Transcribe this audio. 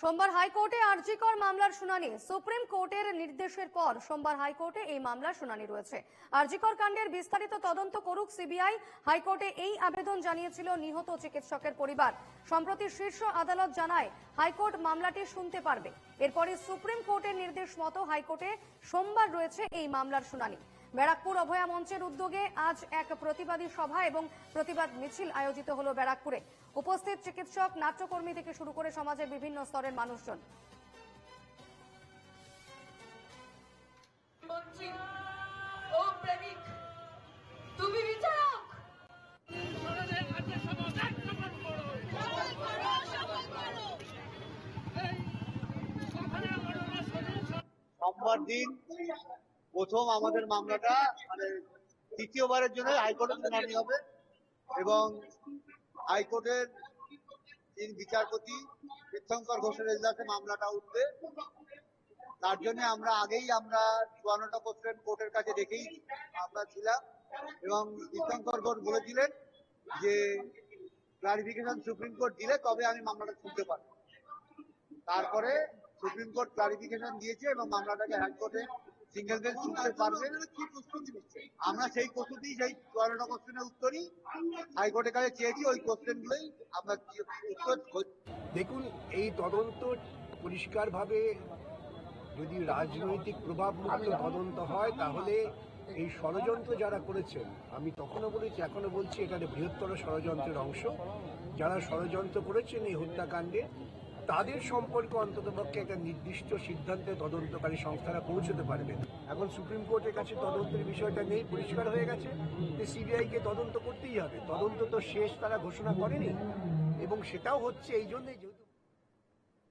সোমবার হাইকোর্টে আরজিকর মামলার শুনানি। সুপ্রিম কোর্টের নির্দেশের পর সোমবার হাইকোর্টে এই মামলার শুনানি রয়েছে। আরজিকর কাণ্ডের বিস্তারিত তদন্ত করুক সিবিআই। হাইকোর্টে এই আবেদন জানিয়েছিল নিহত চিকিৎসকের পরিবার। সম্প্রতি শীর্ষ আদালত জানায়, হাইকোর্ট মামলাটি শুনতে পারবে। এরপরে সুপ্রিম কোর্টের নির্দেশ মতো হাইকোর্টে সোমবার রয়েছে এই মামলার শুনানি। ব্যারাকপুর অভয়া মঞ্চের উদ্যোগে আজ এক প্রতিবাদী সভা এবং প্রতিবাদ মিছিল আয়োজিত হলো ব্যারাকপুরে। উপস্থিত চিকিৎসক নাট্যকর্মী থেকে শুরু করে সমাজের বিভিন্ন স্তরের মানুষজন। সোমবার দিন প্রথম আমাদের মামলাটা মানে তৃতীয়বারের জন্য হাইকোর্টে শুনানি হবে এবং হাইকোর্টের তিন বিচারপতি তীর্থঙ্কর ঘোষের এজলাসে মামলাটা উঠবে। তার জন্য আমরা আগেই আমরা চুয়ান্নটা কোশ্চেন কোর্টের কাছে রেখেই আমরা ছিলাম এবং তীর্থঙ্কর ঘোষ বলেছিলেন যে ক্লারিফিকেশন সুপ্রিম কোর্ট দিলে তবে আমি মামলাটা শুনতে পারব। তারপরে সুপ্রিম কোর্ট ক্লারিফিকেশন দিয়েছে এবং মামলাটাকে হাইকোর্টে সিঙ্গেল বেঞ্চ শুনতে পারবে আমরা সেই প্রস্তুতি সেই চুয়ান্নটা কোশ্চেনের উত্তরই হাইকোর্টের কাছে চেয়েছি, ওই কোশ্চেন গুলোই আমরা উত্তর দেখুন, এই তদন্ত পরিষ্কারভাবে যদি রাজনৈতিক প্রভাবমুক্ত তদন্ত হয়, তাহলে এই ষড়যন্ত্র যারা করেছেন, আমি তখনও বলেছি এখনও বলছি, এটা বৃহত্তর ষড়যন্ত্রের অংশ। যারা ষড়যন্ত্র করেছেন এই হত্যাকাণ্ডে তাদের সম্পর্কে অন্ততপক্ষে একটা নির্দিষ্ট সিদ্ধান্তে তদন্তকারী সংস্থারা পৌঁছতে পারবে। এখন সুপ্রিম কোর্টের কাছে তদন্তের বিষয়টা নেই, পরিষ্কার হয়ে গেছে। যে সিবিআইকে তদন্ত করতেই হবে। তদন্ত তো শেষ, তারা ঘোষণা করেনি। এবং সেটাও হচ্ছে এই জন্যই যে-